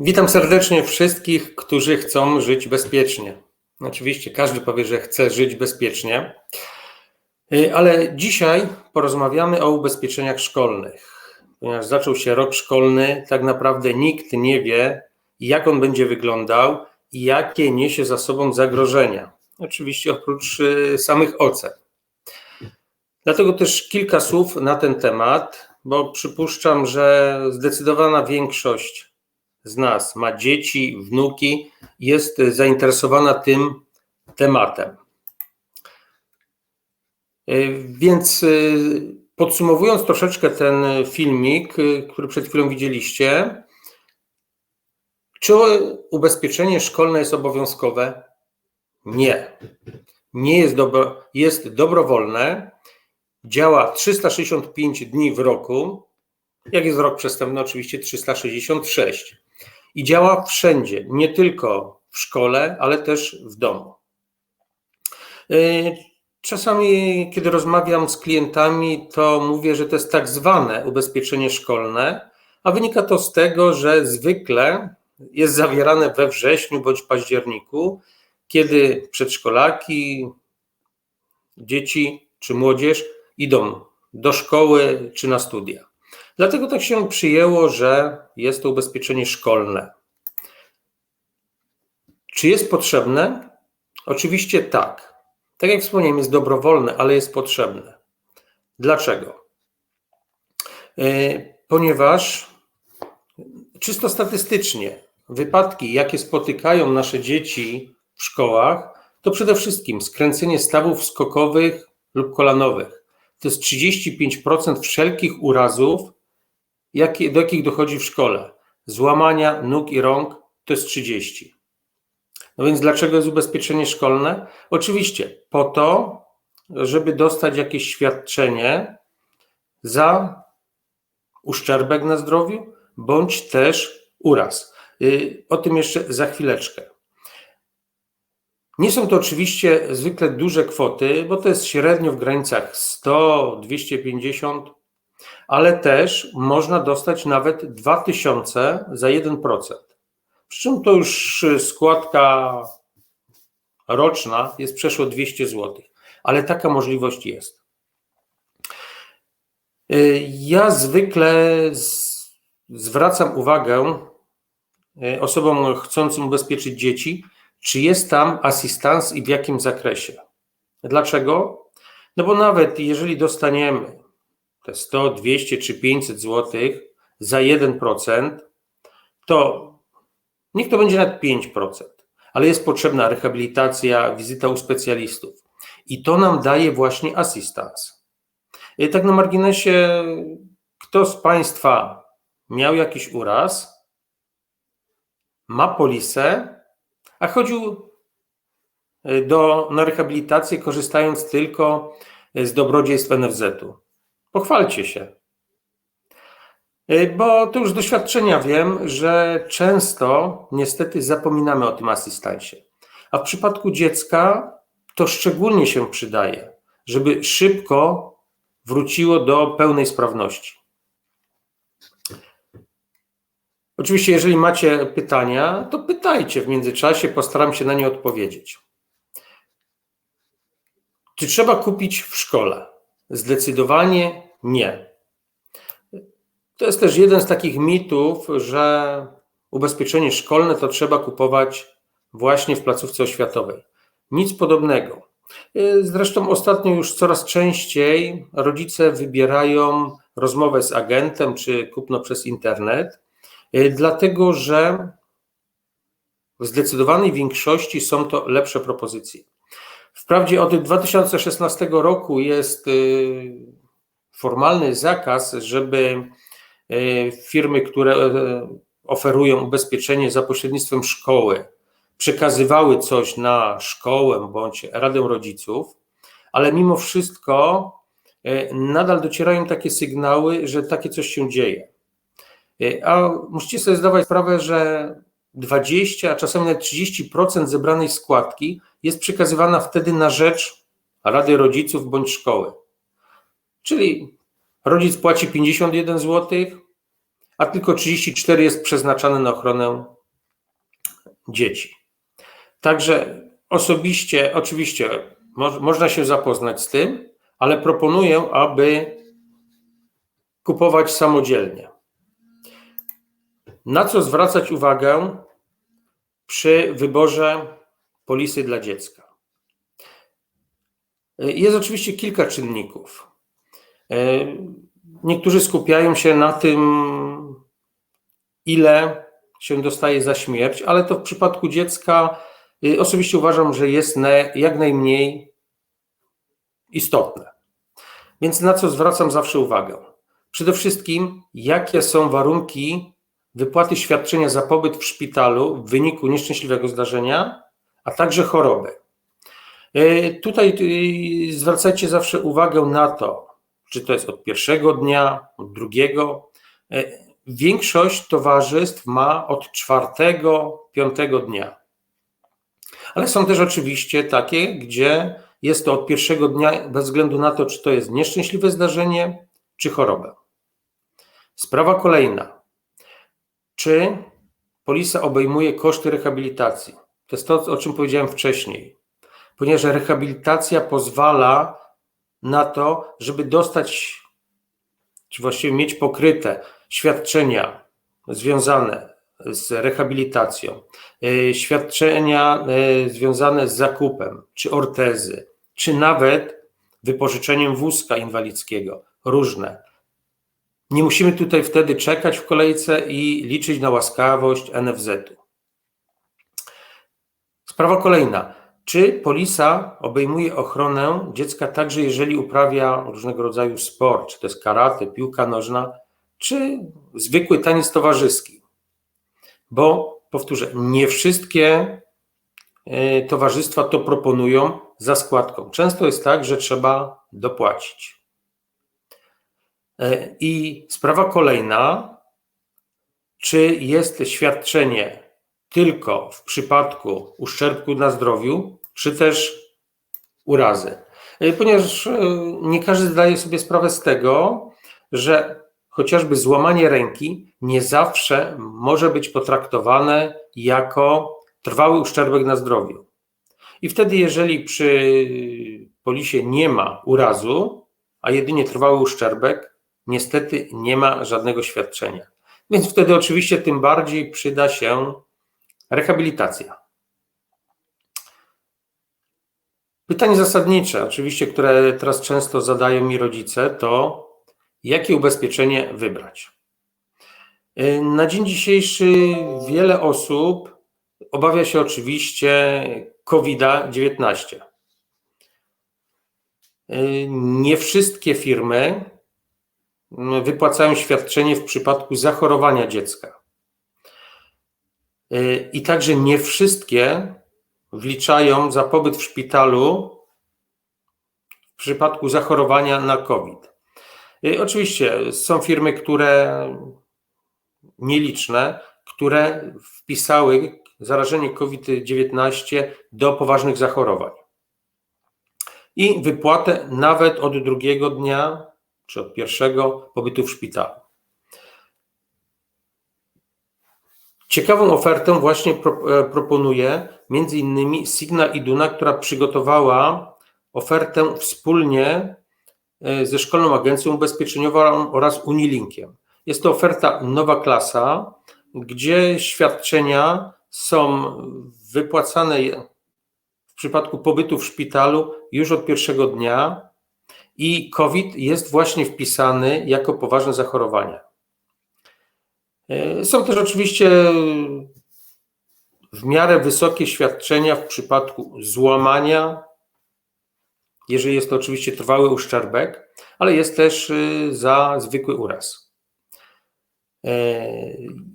Witam serdecznie wszystkich, którzy chcą żyć bezpiecznie. Oczywiście każdy powie, że chce żyć bezpiecznie, Y, ale dzisiaj porozmawiamy o ubezpieczeniach szkolnych. Ponieważ zaczął się rok szkolny, tak naprawdę nikt nie wie, jak on będzie wyglądał i jakie niesie za sobą zagrożenia. Oczywiście oprócz y, samych ocen. Dlatego też kilka słów na ten temat, bo przypuszczam, że zdecydowana większość z nas ma dzieci, wnuki, jest zainteresowana tym tematem. Y, Więc y, podsumowując troszeczkę ten filmik, y, który przed chwilą widzieliście, czy ubezpieczenie szkolne jest obowiązkowe? Nie. Nie jest, dobro, jest dobrowolne, działa 365 dni w roku, jak jest rok przestępny, oczywiście 366. I działa wszędzie, nie tylko w szkole, ale też w domu. Czasami, kiedy rozmawiam z klientami, to mówię, że to jest tak zwane ubezpieczenie szkolne, a wynika to z tego, że zwykle jest zawierane we wrześniu bądź październiku, kiedy przedszkolaki, dzieci czy młodzież idą do szkoły czy na studia. Dlatego tak się przyjęło, że jest to ubezpieczenie szkolne. Czy jest potrzebne? Oczywiście tak. Tak jak wspomniałem, jest dobrowolne, ale jest potrzebne. Dlaczego? E, ponieważ czysto statystycznie wypadki, jakie spotykają nasze dzieci w szkołach, to przede wszystkim skręcenie stawów skokowych lub kolanowych. To jest 35% wszelkich urazów, do jakich dochodzi w szkole. Złamania nóg i rąk to jest 30%. No więc dlaczego jest ubezpieczenie szkolne? Oczywiście po to, żeby dostać jakieś świadczenie za uszczerbek na zdrowiu, bądź też uraz. Y, o tym jeszcze za chwileczkę. Nie są to oczywiście zwykle duże kwoty, bo to jest średnio w granicach 100, 250, ale też można dostać nawet 2000 za 1%. Przy czym to już składka roczna jest przeszło 200 zł, ale taka możliwość jest. Y, ja zwykle zwracam uwagę y, osobom chcącym ubezpieczyć dzieci, czy jest tam asystans i w jakim zakresie. Dlaczego? No bo nawet jeżeli dostaniemy te 100, 200 czy 500 zł za 1%, to Niech to będzie nawet 5%, ale jest potrzebna rehabilitacja, wizyta u specjalistów. I to nam daje właśnie asystans. I tak na marginesie, kto z Państwa miał jakiś uraz, ma polisę, a chodził e, do, na rehabilitację korzystając tylko z dobrodziejstw NFZ-u. Pochwalcie się. Y, bo to już z doświadczenia wiem, że często niestety zapominamy o tym asystancie. A w przypadku dziecka to szczególnie się przydaje, żeby szybko wróciło do pełnej sprawności. Oczywiście, jeżeli macie pytania, to pytajcie w międzyczasie, postaram się na nie odpowiedzieć. Czy trzeba kupić w szkole? Zdecydowanie nie. To jest też jeden z takich mitów, że ubezpieczenie szkolne to trzeba kupować właśnie w placówce oświatowej. Nic podobnego. Zresztą ostatnio już coraz częściej rodzice wybierają rozmowę z agentem czy kupno przez internet, dlatego że w zdecydowanej większości są to lepsze propozycje. Wprawdzie od 2016 roku jest y, formalny zakaz, żeby E, firmy, które e, oferują ubezpieczenie za pośrednictwem szkoły, przekazywały coś na szkołę bądź Radę Rodziców, ale mimo wszystko nadal docierają takie sygnały, że takie coś się dzieje. A musicie sobie zdawać sprawę, że 20, a czasami nawet 30% zebranej składki jest przekazywana wtedy na rzecz Rady Rodziców bądź szkoły. Czyli Rodzic płaci 51 zł, a tylko 34 jest przeznaczane na ochronę dzieci. Także osobiście, oczywiście, mo można się zapoznać z tym, ale proponuję, aby kupować samodzielnie. Na co zwracać uwagę przy wyborze polisy dla dziecka? Jest oczywiście kilka czynników. Niektórzy skupiają się na tym, ile się dostaje za śmierć, ale to w przypadku dziecka y, osobiście uważam, że jest jak najmniej istotne. Więc na co zwracam zawsze uwagę? Przede wszystkim, jakie są warunki wypłaty świadczenia za pobyt w szpitalu w wyniku nieszczęśliwego zdarzenia, a także choroby. Y, tutaj y, zwracajcie zawsze uwagę na to, czy to jest od pierwszego dnia, od drugiego. Większość towarzystw ma od czwartego, piątego dnia. Ale są też oczywiście takie, gdzie jest to od pierwszego dnia, bez względu na to, czy to jest nieszczęśliwe zdarzenie, czy choroba. Sprawa kolejna. Czy polisa obejmuje koszty rehabilitacji? To jest to, o czym powiedziałem wcześniej. Ponieważ rehabilitacja pozwala na to, żeby dostać, czy właściwie mieć pokryte świadczenia związane z rehabilitacją, e, świadczenia e, związane z zakupem, czy ortezy, czy nawet wypożyczeniem wózka inwalidzkiego, różne. Nie musimy tutaj wtedy czekać w kolejce i liczyć na łaskawość NFZ-u. Sprawa kolejna. Czy polisa obejmuje ochronę dziecka także, jeżeli uprawia różnego rodzaju sport, czy to jest karate, piłka nożna, czy zwykły taniec towarzyski? Bo powtórzę, nie wszystkie e, towarzystwa to proponują za składką. Często jest tak, że trzeba dopłacić. E, I sprawa kolejna, czy jest świadczenie tylko w przypadku uszczerbku na zdrowiu, czy też urazy. E, ponieważ e, nie każdy zdaje sobie sprawę z tego, że chociażby złamanie ręki nie zawsze może być potraktowane jako trwały uszczerbek na zdrowiu. I wtedy, jeżeli przy polisie nie ma urazu, a jedynie trwały uszczerbek, niestety nie ma żadnego świadczenia. Więc wtedy oczywiście tym bardziej przyda się Rehabilitacja. Pytanie zasadnicze, oczywiście, które teraz często zadają mi rodzice, to jakie ubezpieczenie wybrać? Na dzień dzisiejszy wiele osób obawia się oczywiście COVID-19. Nie wszystkie firmy wypłacają świadczenie w przypadku zachorowania dziecka. I także nie wszystkie wliczają za pobyt w szpitalu w przypadku zachorowania na COVID. Oczywiście są firmy, które nieliczne, które wpisały zarażenie COVID-19 do poważnych zachorowań. I wypłatę nawet od drugiego dnia czy od pierwszego pobytu w szpitalu. Ciekawą ofertę właśnie e, proponuje między innymi Signa Iduna, która przygotowała ofertę wspólnie e, ze Szkolną Agencją Ubezpieczeniową oraz Unilinkiem. Jest to oferta nowa klasa, gdzie świadczenia są wypłacane w przypadku pobytu w szpitalu już od pierwszego dnia i COVID jest właśnie wpisany jako poważne zachorowanie. E, są też oczywiście w miarę wysokie świadczenia w przypadku złamania, jeżeli jest to oczywiście trwały uszczerbek, ale jest też y, za zwykły uraz. E,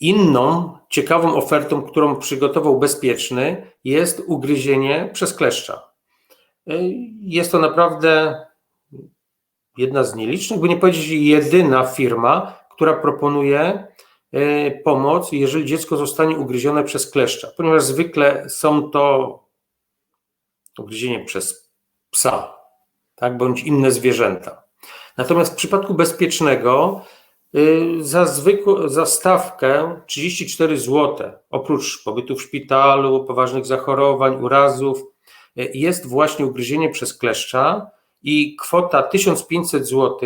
inną ciekawą ofertą, którą przygotował Bezpieczny, jest ugryzienie przez kleszcza. E, jest to naprawdę jedna z nielicznych, by nie powiedzieć jedyna firma, która proponuje E, pomoc, jeżeli dziecko zostanie ugryzione przez kleszcza, ponieważ zwykle są to ugryzienie przez psa, tak, bądź inne zwierzęta. Natomiast w przypadku bezpiecznego y, za, zwykłą, za stawkę 34 zł, oprócz pobytu w szpitalu, poważnych zachorowań, urazów, y, jest właśnie ugryzienie przez kleszcza i kwota 1500 zł,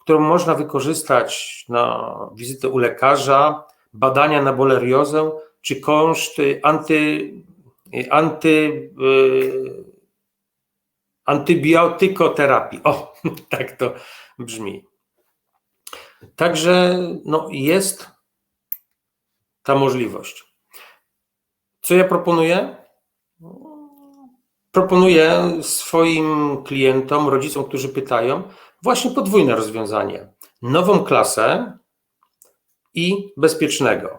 którą można wykorzystać na wizytę u lekarza, badania na boleriozę czy koszty anty, anty, yy, antybiotykoterapii. O, tak to brzmi. Także no, jest ta możliwość. Co ja proponuję? Proponuję swoim klientom, rodzicom, którzy pytają, właśnie podwójne rozwiązanie. Nową klasę i bezpiecznego.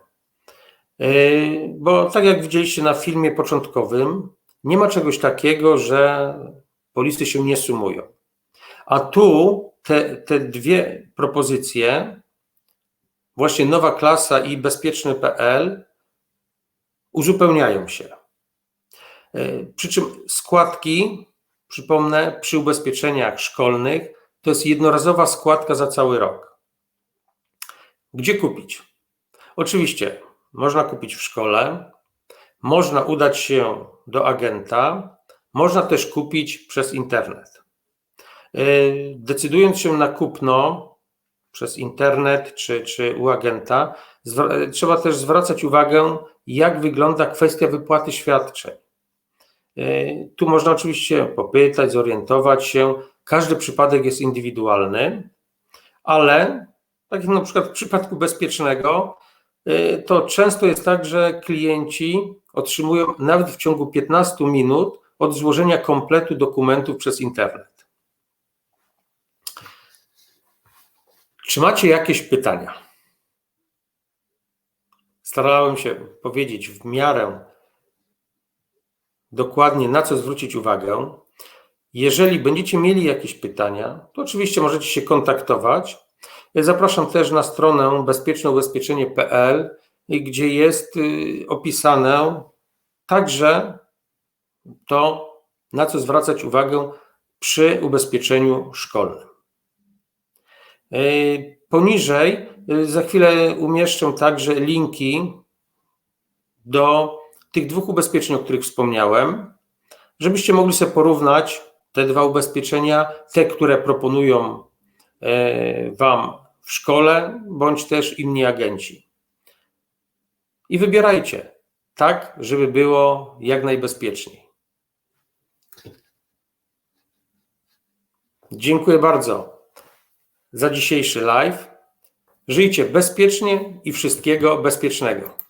Yy, bo tak jak widzieliście na filmie początkowym, nie ma czegoś takiego, że polisty się nie sumują. A tu te, te dwie propozycje, właśnie nowa klasa i bezpieczny.pl, uzupełniają się. Yy, przy czym składki, przypomnę, przy ubezpieczeniach szkolnych to jest jednorazowa składka za cały rok. Gdzie kupić? Oczywiście można kupić w szkole, można udać się do agenta, można też kupić przez internet. Yy, decydując się na kupno przez internet czy, czy u agenta, trzeba też zwracać uwagę, jak wygląda kwestia wypłaty świadczeń. Yy, tu można oczywiście popytać, zorientować się. Każdy przypadek jest indywidualny, ale tak jak na przykład w przypadku bezpiecznego, Y, to często jest tak, że klienci otrzymują nawet w ciągu 15 minut od złożenia kompletu dokumentów przez internet. Czy macie jakieś pytania? Starałem się powiedzieć w miarę dokładnie, na co zwrócić uwagę. Jeżeli będziecie mieli jakieś pytania, to oczywiście możecie się kontaktować. Zapraszam też na stronę bezpieczneubezpieczenie.pl, gdzie jest y, opisane także to, na co zwracać uwagę przy ubezpieczeniu szkolnym. Y, poniżej y, za chwilę umieszczę także linki do tych dwóch ubezpieczeń, o których wspomniałem, żebyście mogli sobie porównać te dwa ubezpieczenia, te, które proponują e, Wam w szkole, bądź też inni agenci. I wybierajcie tak, żeby było jak najbezpieczniej. Dziękuję bardzo za dzisiejszy live. Żyjcie bezpiecznie i wszystkiego bezpiecznego.